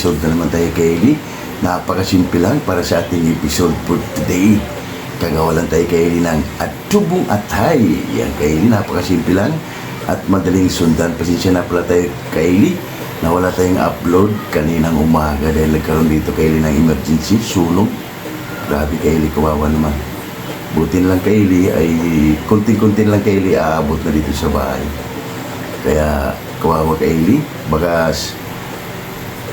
episode na naman tayo kay Eli. Napakasimple lang para sa ating episode for today. Kagawa lang tayo kay Eli ng atubong atay. Yan kay Eli, napakasimple lang at madaling sundan. Pasensya na pala tayo kay Eli na wala tayong upload kaninang umaga dahil nagkaroon dito kay Eli ng emergency, sunog. Grabe kay Eli, kawawa naman. Buti na lang kay Eli ay kunting-kunting lang kay Eli aabot na dito sa bahay. Kaya kawawa kay Eli, baka s-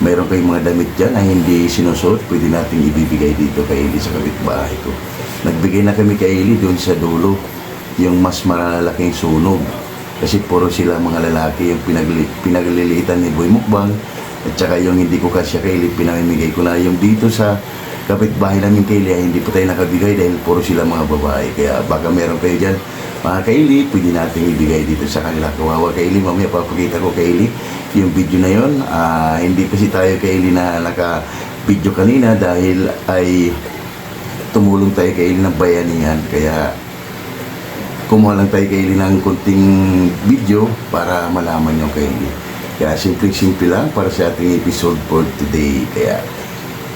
mayroon kayong mga damit dyan na hindi sinusuot, pwede nating ibibigay dito kay Eli sa kapitbahay ko. Nagbigay na kami kay Eli doon sa dulo, yung mas malalaking sunog. Kasi puro sila mga lalaki yung pinagli, pinagliliitan ni Boy Mukbang at saka yung hindi ko kasya kay Eli, pinamimigay ko na yung dito sa kapitbahay namin kay Eli, hindi pa tayo nakabigay dahil puro sila mga babae. Kaya baka meron kayo dyan, mga kaili, pwede natin ibigay dito sa kanila. Kawawa kaili, mamaya papakita ko kaili yung video na yon. Ah, hindi kasi tayo kaili na naka-video kanina dahil ay tumulong tayo kaili ng bayanihan. Kaya kumuha lang tayo kaili ng kunting video para malaman yung kaili. Kaya simple-simple lang para sa ating episode for today. Kaya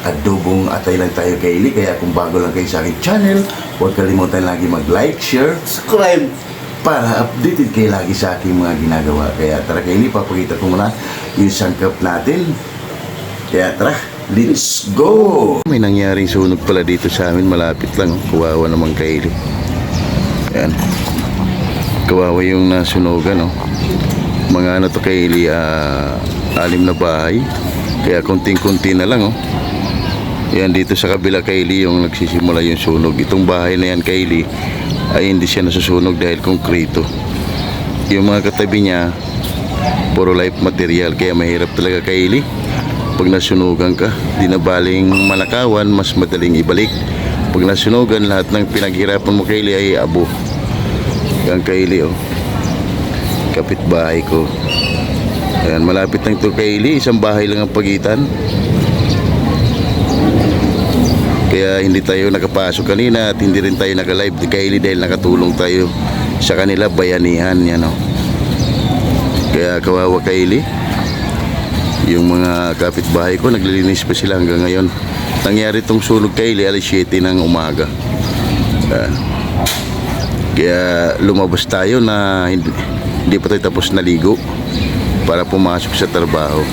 adobong atay lang tayo kay Eli. Kaya kung bago lang kayo sa aking channel, huwag kalimutan lagi mag-like, share, subscribe para updated kayo lagi sa aking mga ginagawa. Kaya tara kay Eli, papakita ko muna yung sangkap natin. Kaya tara, let's go! May nangyaring sunog pala dito sa amin, malapit lang. Kawawa naman kay Eli. Ayan. Kawawa yung nasunogan, no? Mga ano to kay Eli, ah, alim na bahay. Kaya konting-kunti na lang, oh. Yan dito sa kabila Kaylee yung nagsisimula yung sunog. Itong bahay na yan Kaylee ay hindi siya nasusunog dahil konkreto. Yung mga katabi niya puro life material kaya mahirap talaga Kaylee. Pag nasunugan ka, di na baling manakawan, mas madaling ibalik. Pag nasunugan, lahat ng pinaghirapan mo Kaylee ay abo. Yan Kaylee oh. Kapitbahay ko. Ayan, malapit lang ito Kaylee, isang bahay lang ang pagitan. Kaya hindi tayo nakapasok kanina at hindi rin tayo naka-live Kylie dahil nakatulong tayo sa kanila bayanihan yan oh. Kaya kawawa Kylie. Yung mga kapitbahay ko naglilinis pa sila hanggang ngayon. Nangyari tong sunog Kylie alas 7 ng umaga. Ah. kaya lumabas tayo na hindi, hindi pa tayo tapos naligo para pumasok sa trabaho.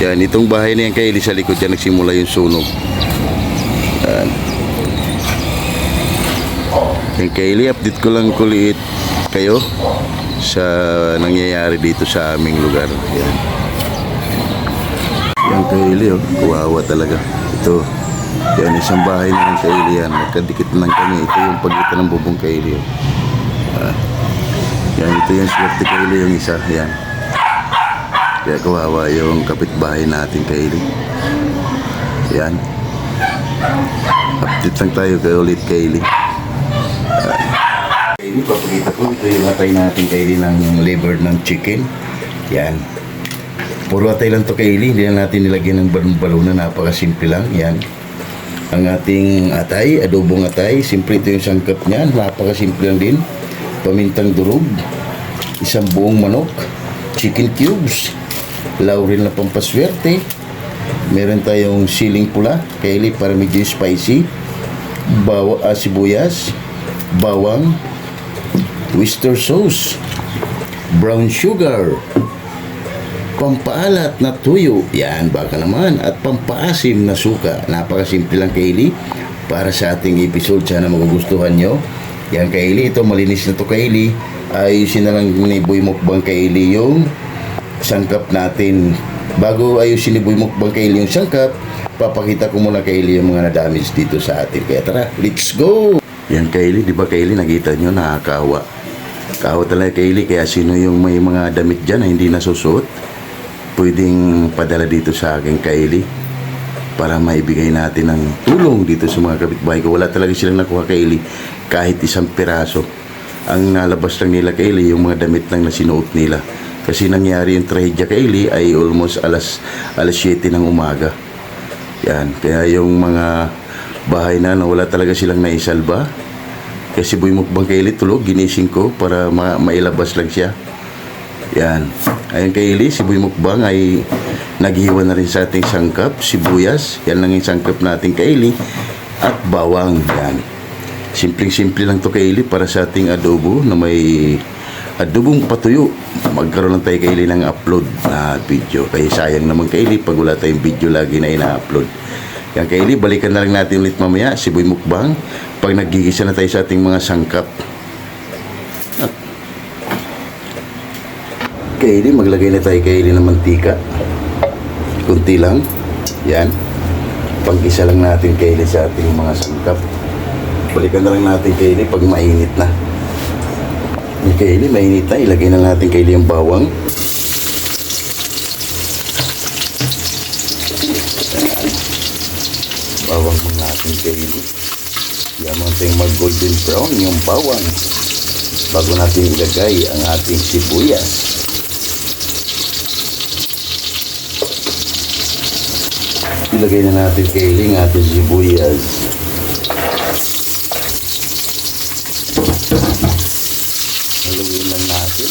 Yan, itong bahay na yan Kylie sa likod yan nagsimula yung sunog. Yan. Yung Kaylee, update ko lang kulit kayo sa nangyayari dito sa aming lugar. Yan. Yung Kaylee, oh, kuwawa talaga. Ito, yan, isang bahay na ng Kaylee yan. Magkadikit lang kami. Ito yung pagitan ng bubong Kaylee. Oh. Ah. yan, ito yung swerte Kaylee, yung isa. Yan. Kaya kawawa yung kapitbahay natin Kaylee. Yan. Update lang tayo kay ulit Kaylee. Uh, Kaylee, papakita ko. Ito yung atay natin Kaylee ng liver ng chicken. Yan. Puro atay lang to Kaylee. Hindi na natin nilagyan ng balon-balon na napakasimple lang. Yan. Ang ating atay, adobong atay. Simple ito yung sangkap niya. Napakasimple lang din. Pamintang durog. Isang buong manok. Chicken cubes. Laurel na pampaswerte. Meron tayong siling pula, kaili para medyo spicy. Bawa, ah, sibuyas, bawang, oyster sauce, brown sugar, pampaalat na tuyo, yan baka naman, at pampaasim na suka. Napakasimple lang kaili para sa ating episode. Sana magugustuhan nyo. Yan kaili, ito malinis na to kaili. Ayusin na lang ni Boy Mukbang kaili yung sangkap natin. Bago ayusin ni Boy Mukbang kaili yung sangkap, papakita ko muna kaili yung mga na-damage dito sa atin. Kaya tara, let's go! Yan kaili, di ba kaili, nakita nyo, nakakawa. Kawa talaga kaili, kaya sino yung may mga damit dyan na hindi nasusuot, pwedeng padala dito sa akin kaili para maibigay natin ng tulong dito sa mga kapitbahay ko. Wala talaga silang nakuha kaili kahit isang piraso. Ang nalabas lang nila kaili yung mga damit lang na sinuot nila. Kasi nangyari yung trahedya kaili ay almost alas, alas 7 ng umaga. Yan. Kaya yung mga bahay na na wala talaga silang naisalba. Kasi buhay mukbang kaili tulog, ginising ko para ma- mailabas lang siya. Yan. Ayan kay Eli, siboy mukbang ay naghiwa na rin sa ating sangkap, sibuyas. Yan lang yung sangkap natin kay Eli. At bawang. Yan. Simpleng-simple lang to kay Eli para sa ating adobo na may adobong patuyo. Magkaroon lang tayo kay Eli ng upload na video. Kaya sayang naman kay Eli pag wala tayong video lagi na ina-upload. Yan kay Eli, balikan na lang natin ulit mamaya, siboy mukbang. Pag nagigisa na tayo sa ating mga sangkap. Kaili, maglagay na tayo kaili ng mantika. Kunti lang. Yan. Pag-isa lang natin kaili sa ating mga sangkap. Balikan na lang natin kaili pag mainit na. Yung kaili, mainit na. Ilagay na natin kaili yung bawang. Bawang mo natin kaili. Yan mo mag-golden brown yung bawang bago natin ilagay ang ating sibuyas. Ilagay na natin kailing ating sibuyas. Haluin lang natin.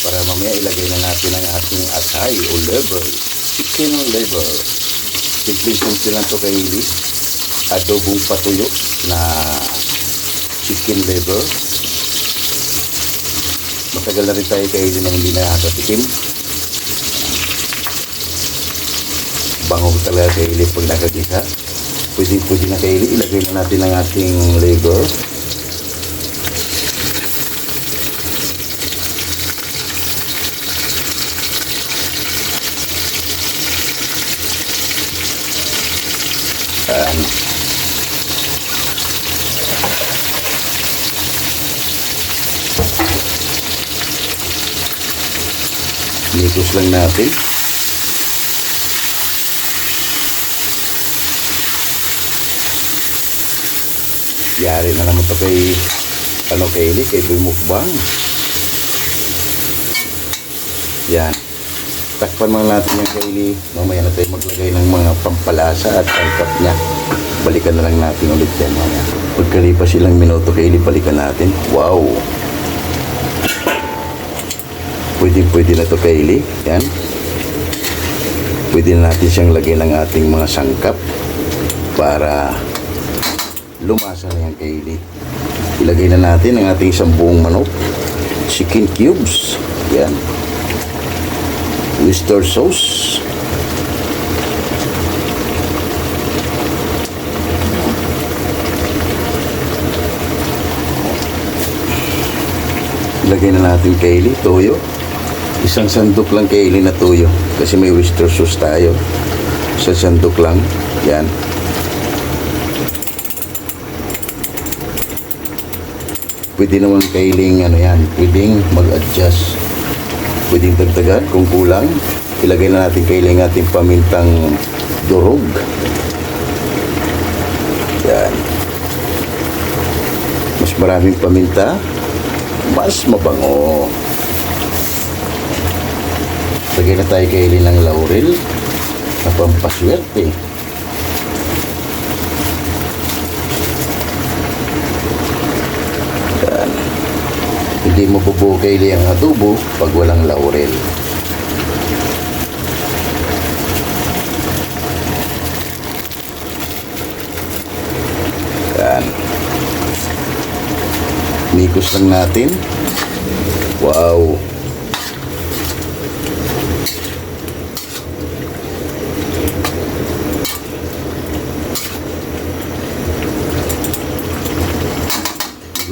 Para mamaya ilagay na natin ang ating atay o liver. Chicken liver. Simple-simple lang ito kaili. Adobong patuyo na chicken liver. Matagal na rin tayo kaili na hindi nakakatikim. bango talaga kaili pag nakagisa. Pwede pwede na kaili. Ilagay na natin ang ating liver. Ayan. Litos lang natin. Yari na naman to kay ano kay Eli, kay Boy Mukbang. Yan. Takpan lang natin yung kay Eli. Mamaya na tayo maglagay ng mga pampalasa at sangkap niya. Balikan na lang natin ulit yan mamaya. Pagkalipas ilang minuto kay Eli, balikan natin. Wow! Pwede pwede na to kay Eli. Yan. Pwede na natin siyang lagyan ng ating mga sangkap para lumasa na yan kay Ili. Ilagay na natin ang ating isang buong manok. Chicken cubes. Yan. Oyster sauce. Ilagay na natin kay Ili, toyo. Isang sandok lang kay Ili na toyo. Kasi may oyster sauce tayo. Isang sandok lang. Yan. pwede naman kailing ano yan, pwedeng mag-adjust. Pwedeng dagdagan kung kulang. Ilagay na natin kailing ating pamintang durog. Yan. Mas maraming paminta, mas mabango. Lagay na tayo kailing ng laurel na pampaswerte. Yan. Hindi mo bubukay ang adobo pag walang laurel. Yan. Mikos lang natin. Wow.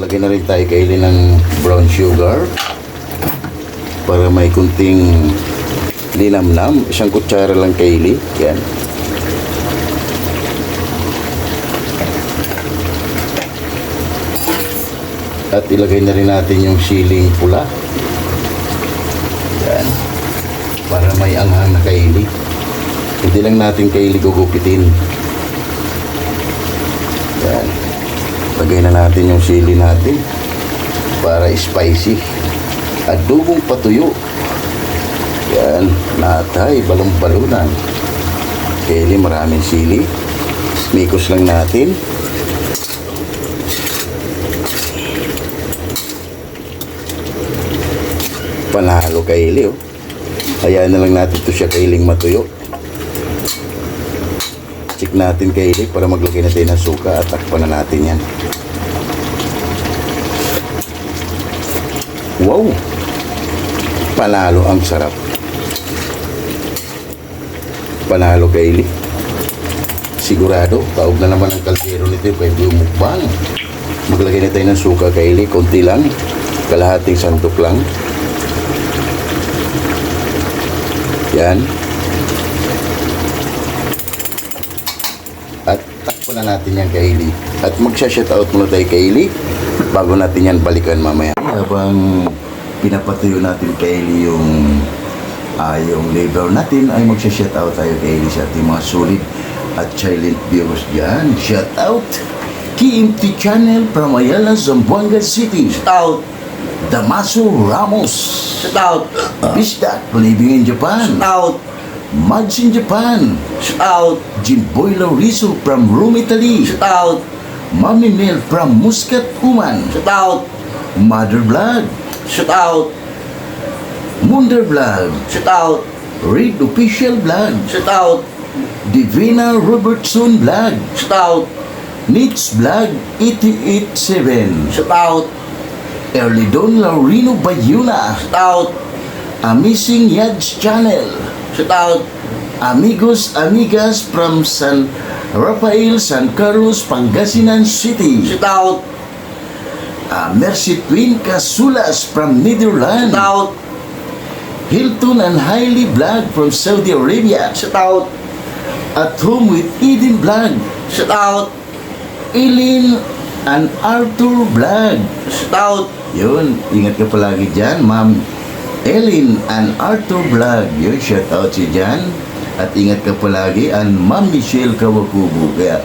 Lagyan na rin tayo kaili ng brown sugar para may kunting linamnam. Isang kutsara lang kaili. Yan. At ilagay na rin natin yung siling pula. Yan. Para may anghang na kaili. Hindi lang natin kaili gugupitin. Yan. Lagay na natin yung sili natin para spicy. Adobong patuyo. Yan, natay, balong-balunan. Kaya maraming sili. Mikos lang natin. Panalo Kaylee, oh. Hayaan na lang natin to siya kailing matuyo. Check natin Kaylee para maglagay na tayo ng suka at takpan na natin yan. Wow! Panalo ang sarap. Panalo Kaylee. Sigurado, taog na naman ang kaldero nito yung pwede umukbang. Maglagay na tayo ng suka Kaylee, konti lang. Kalahating sandok lang. Yan. At takpo na natin yan Kaylee. At magsha-shoutout muna tayo Kaylee bago natin yan balikan mamaya. Habang pinapatuyo natin Kaylee yung ah, yung liver natin ay magsha-shoutout tayo Kaylee sa ating mga solid at silent viewers dyan. Shoutout! KMT Channel from Ayala, Zamboanga City. Stout. Damaso Ramos. Stout. Bisdak, living in Japan. Stout. Mads in Japan. Stout. Jimboy Lauriso from Rome, Italy. Stout. Mami Mel from Muscat, Uman. Stout. Mother Vlog. Stout. Munder Vlog. Stout. Read Official Vlog. Stout. Divina Robertson Vlog. Stout. Nits Vlog 887. Stout. Early Don Laurino Bayuna. Stout. Amazing Yads Channel. Stout. Amigos, amigas from San Rafael, San Carlos, Pangasinan City. Stout. Uh, Mercy Twin Casulas from Netherlands. Stout. Hilton and Hailey Vlog from Saudi Arabia. Stout. At home with Eden Vlog. Stout. Eileen and Arthur Vlog. Stout. Yun, ingat ka palagi dyan, Ma'am Ellen and Arthur Vlog. Yun, shout out si Jan. At ingat ka palagi, and Ma'am Michelle Kawakubo. Kaya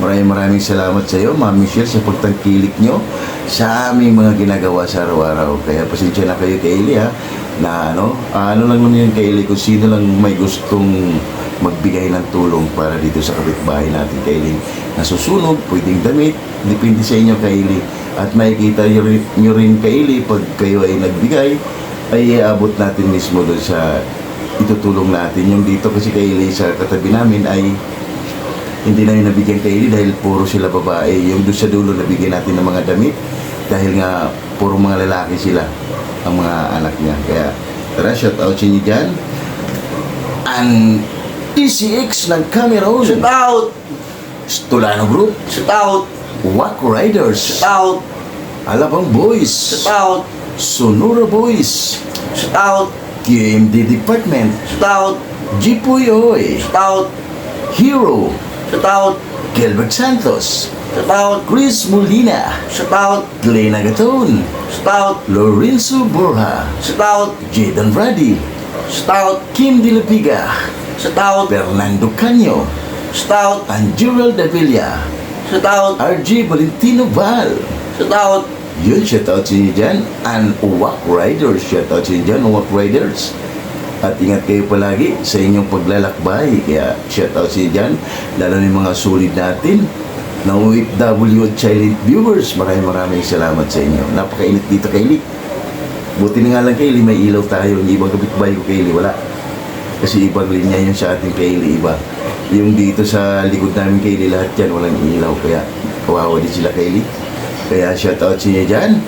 maraming maraming salamat sa iyo, Ma'am Michelle, sa pagtangkilik nyo sa aming mga ginagawa sa araw-araw. Kaya pasensya na kayo, Kaylee, ha, na ano, ano lang naman yung Kaylee, kung sino lang may gustong magbigay ng tulong para dito sa kapitbahay natin, Kaylee. Nasusunog, pwedeng damit, depende sa inyo, Kaylee. At makikita nyo rin, rin Kaylee, pag kayo ay nagbigay, ay iabot natin mismo doon sa itutulong natin. Yung dito kasi Kaylee sa katabi namin ay hindi na yung nabigyan Kaylee dahil puro sila babae. Yung doon sa dulo nabigyan natin ng mga damit dahil nga puro mga lalaki sila ang mga anak niya. Kaya tara, shout out sa inyo dyan. Ang TCX ng Cameroon, Stout. Stolano Group, Stout. Wack Riders, Stout. Alabang Boys, Stout. Sonora Boys, Stout. KMD Department, Stout. Jipuyoy, Stout. Hero, Stout. Gilbert Santos, Stout. Chris Molina, Stout. Glenn Agaton, Stout. Lorenzo Borja, Stout. Jaden Brady, Stout. Kim Dilapiga, Stout. Fernando Canyo, Stout. and Gerald Davila, Stout. RJ Valentino Val. Stout. Yun, shout out sa dyan. And Wack Riders, shout out sa dyan, Wack Riders. At ingat kayo palagi sa inyong paglalakbay. Kaya shout out sa dyan. Lalo na yung mga solid natin na OFW at silent viewers. Maraming maraming salamat sa inyo. Napakainit dito, Kaylee. Buti na nga lang, Kaylee, may ilaw tayo. Yung ibang kapitbahay ko, Kaylee, wala. Kasi ibang linya yun sa ating Kaylee, iba. Yung dito sa likod namin, Kaylee, lahat yan, walang ilaw. Kaya kawawa din sila, Kaylee. Kaya shout out sa inyo dyan.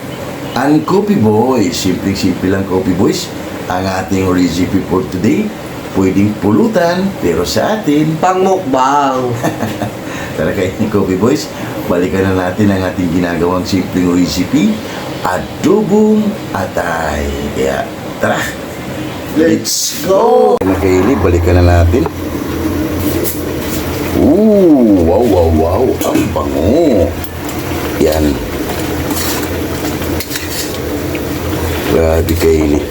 Ang Coffee Boys, simple-simple lang Coffee Boys, ang ating recipe for today. Pwedeng pulutan, pero sa atin, Pangmukbang. Tara kayo ng Coffee Boys, balikan na natin ang ating ginagawang simpleng recipe, adobong atay. Kaya, tara! Let's go. Na Kaylee, balikan na natin. Ooh, wow, wow, wow. Ang bango. Yan. Grabe Kaylee.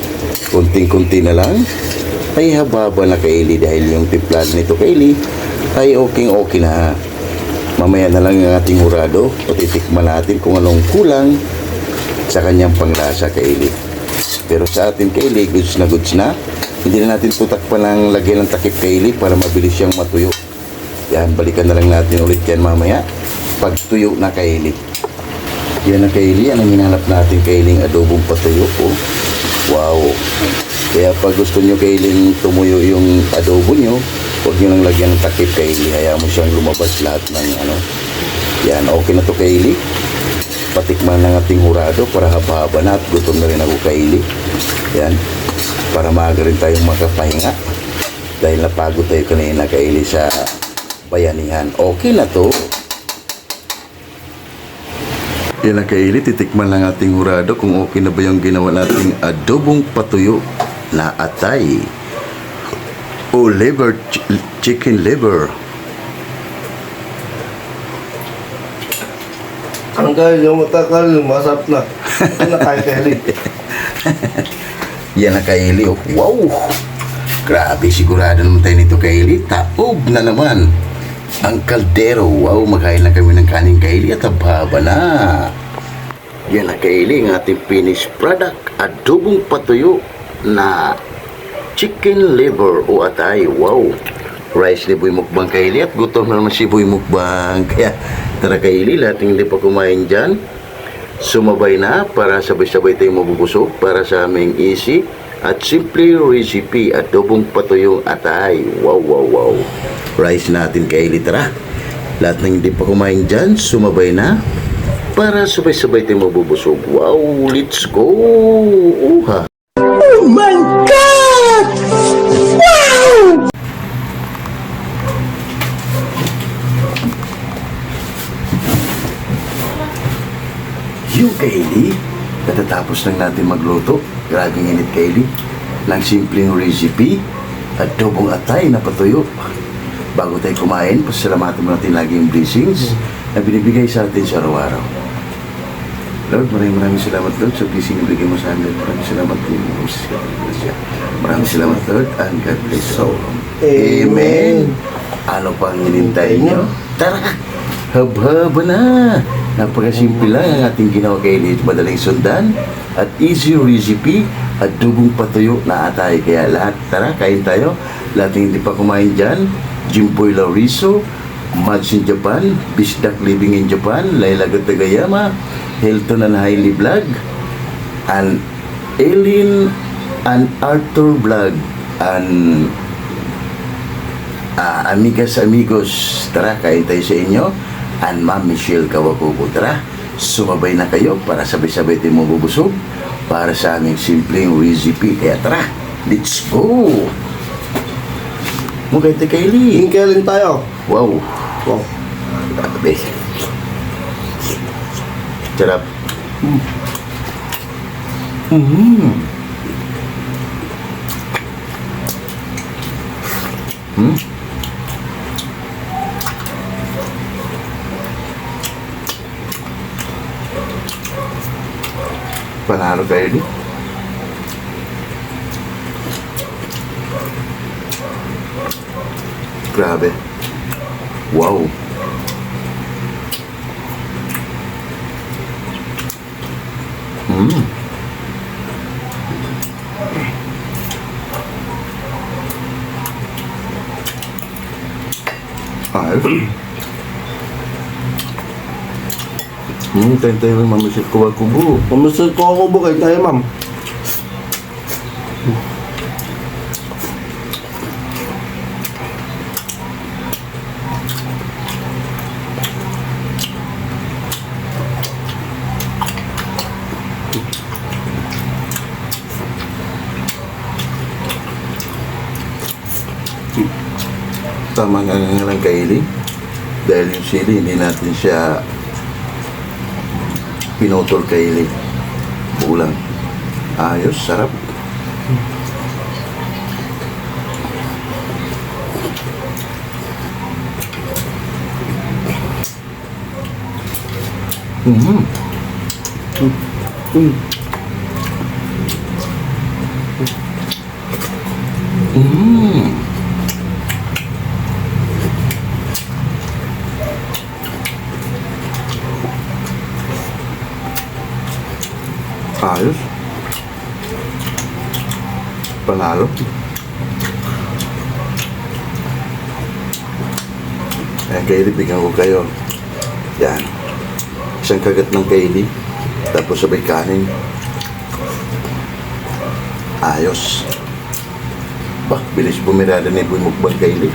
Kunting-kunti na lang. Ay hababa na Kaylee dahil yung timplan nito Kaylee ay okay-okay na. Mamaya na lang yung ating hurado. Patitikman natin kung anong kulang sa kanyang panglasa Kaylee. Pero sa atin Kaylee, goods na goods na. Hindi na natin tutakpan ng lagyan ng takip Kaylee para mabilis siyang matuyo. Yan, balikan na lang natin ulit yan mamaya. Pag tuyo na Kaylee. Yan ang Kaylee, yan ang hinanap natin Kaylee, adobong patuyo po. Wow. Kaya pag gusto nyo kailing tumuyo yung adobo nyo, huwag nyo lang lagyan ng takip kaili. Hayaan mo siyang lumabas lahat ng ano. Yan, okay na to kaili. Patikman ng ating hurado para haba-haba na at gutom na rin ako kaili. Yan. Para maaga rin tayong makapahinga. Dahil napagod tayo kanina kaili sa bayanihan. Okay na to. Yan ang kaili, titikman lang ating hurado kung okay na ba yung ginawa nating adobong patuyo na atay o liver, ch- chicken liver. Ang kaya yung matakal, masarap na. Ito na kaya Kelly. Yan ang kaili, oh. wow! Grabe, sigurado naman tayo nito kaili. Taob na naman. Ang kaldero, wow, magkain lang kami ng kaning kaili at ababa na. Yan ang kaili, ang ating finished product. Adobong patuyo na chicken liver o atay. Wow! Rice ni Boy Mukbang kaili at gutom na naman si Boy Mukbang. Kaya tara kaili, lahat hindi pa kumain dyan. Sumabay na para sabay-sabay tayong mabubusog para sa aming easy at simple recipe at dobong patuyong atay. Wow, wow, wow. Rice natin kaili, tara. Lahat ng hindi pa kumain dyan, sumabay na para sabay-sabay tayong mabubusog. Wow, let's go! Uha! Katatapos lang natin magluto, grabing init Kaylee, ng simpleng recipe at dobong atay na patuyo. Bago tayo kumain, pasalamatan mo natin lagi yung blessings na binibigay sa atin sa araw-araw. Lord, maraming maraming salamat Lord sa blessing na bigay mo sa amin. Maraming salamat din mo sa Maraming salamat Lord and God bless you. Amen. Ano pang hinintay nyo? Tara! Hab-haba na! Napakasimple lang ang ating ginawa kay Elite. Madaling sundan at easy recipe at dugong patuyo na atay. Kaya lahat, tara, kain tayo. Lahat hindi pa kumain dyan, Jimboy Lauriso, Mads in Japan, Bisdak Living in Japan, Laila Gatagayama, Hilton and Hailey Vlog, and Eileen and Arthur Vlog, and Ah, amigas amigos, tara kain tayo sa inyo. And Ma'am Michelle Kawakubo, tara. Sumabay na kayo para sabay-sabay tayo mabubusog para sa aming simpleng recipe. Kaya tara, let's go! Mukha ito Kylie. Hinkelin tayo. Wow, Wow. grabe. Sarap. Mm. Mm. Panalo kayo di? Grabe. Wow. Mm. Ayos. Hmm, tayo tayo ng mamisit ko kubo. Pumusod ko ako bukay tayo, ma'am. Tama nga nga lang kaili. Dahil yung sili, hindi natin siya pinutol kaili. Bulang. Ayos, sarap. Mm-hmm. Mm. Ayos. Panalo. Ayan, Kaylee, bigyan ko kayo. Yan. Isang kagat ng Kaylee. Tapos sabay kanin. Ayos. Bah, bilis bumirada ni Boy Mukbang Kaili.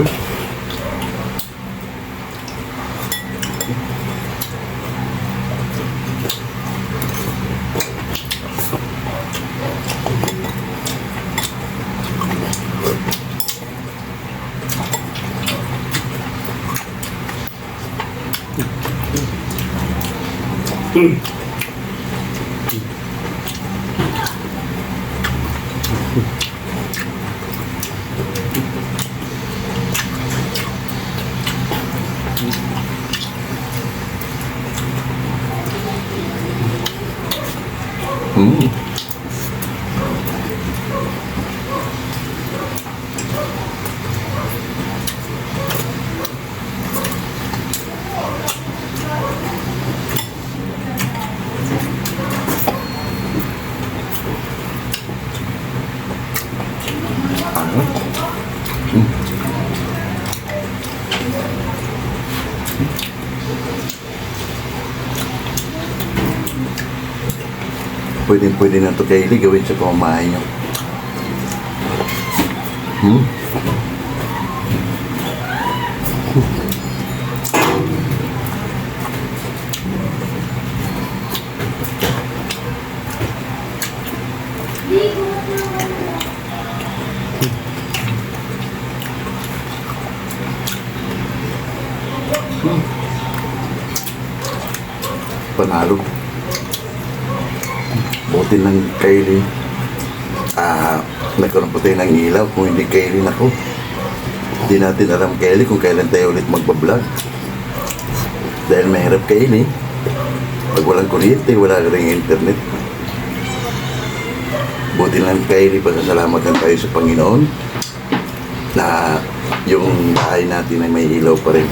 Ayos. Pwede pwede na ito kaili gawin sa pamamahay nyo. Hmm? Panalo. Buti Kylie. Ah, nagkaroon pa tayo ng ilaw kung hindi Kylie nako. Hindi natin alam Kylie kung kailan tayo ulit magbablog. Dahil mahirap Kylie. Pag walang kuryente, wala rin internet. Buti lang Kylie, pasasalamatan tayo sa Panginoon na yung bahay natin ay may ilaw pa rin.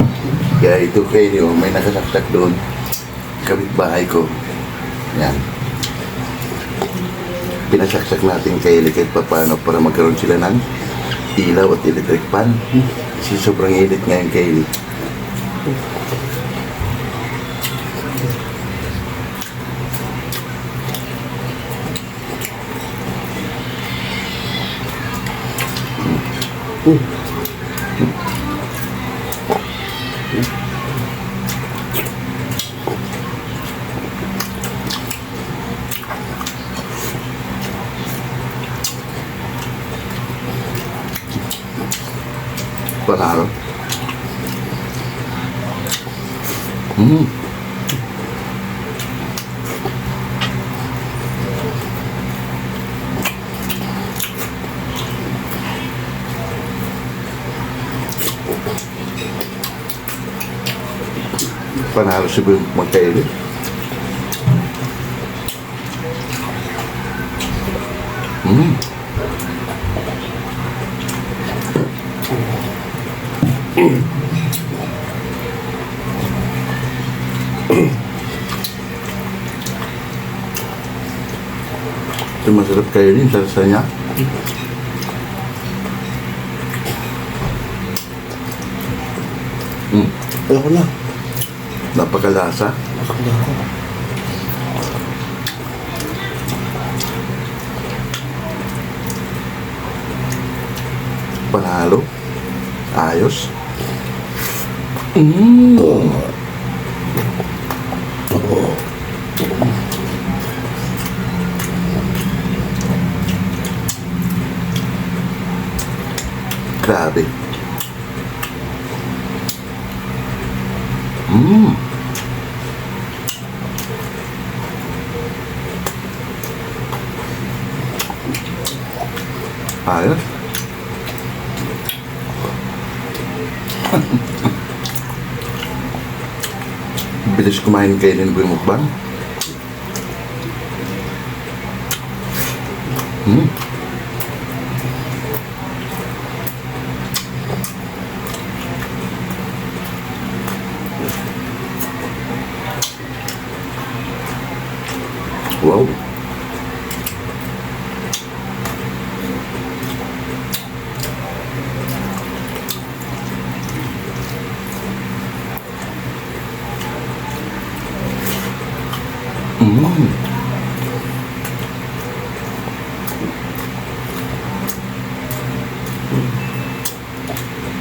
Kaya ito Kylie, oh, may nakasaksak doon. Kapit bahay ko. Yan pinasaksak natin kay Eli kahit paano para magkaroon sila ng ilaw at electric pan. Kasi sobrang init ngayon kay Eli. Panalo. Mm. Panalo si Boy magkaili. Mm. Ito masarap kayo rin, sarsa niya. Mm. Ayoko na. Napakalasa. Panalo. Ayos. Mm. Grabe. Mm. Ayos. Bilis kumain kainin ko yung mukbang. Hmm. Wow. Mm.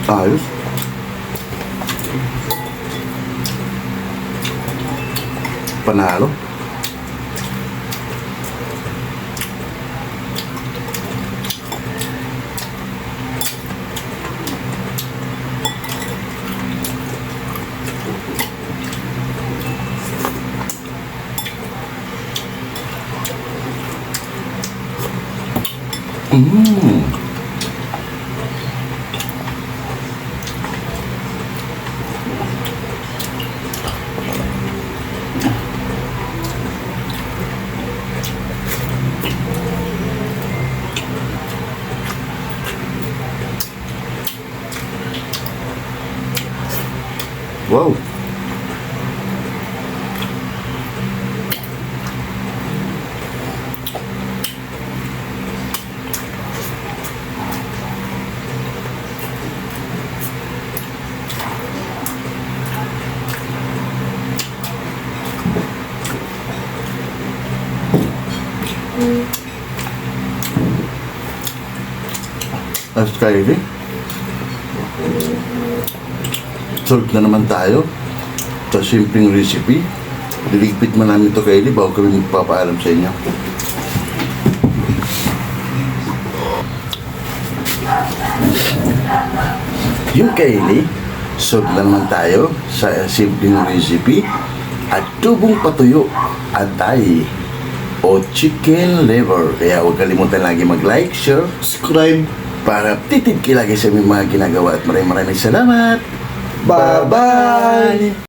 Ayos. Panalo. Mm. Wow. As Kylie. Solve na naman tayo sa simpleng recipe. Liligpit man namin ito Kylie bago kami magpapaalam sa inyo. Yung Kylie, solve na naman tayo sa simpleng recipe at tubong patuyo atay o chicken liver. Kaya huwag kalimutan lagi mag-like, share, Subscribe. Para titid kilagi sa mga ginagawa at maraming maraming salamat. Bye-bye.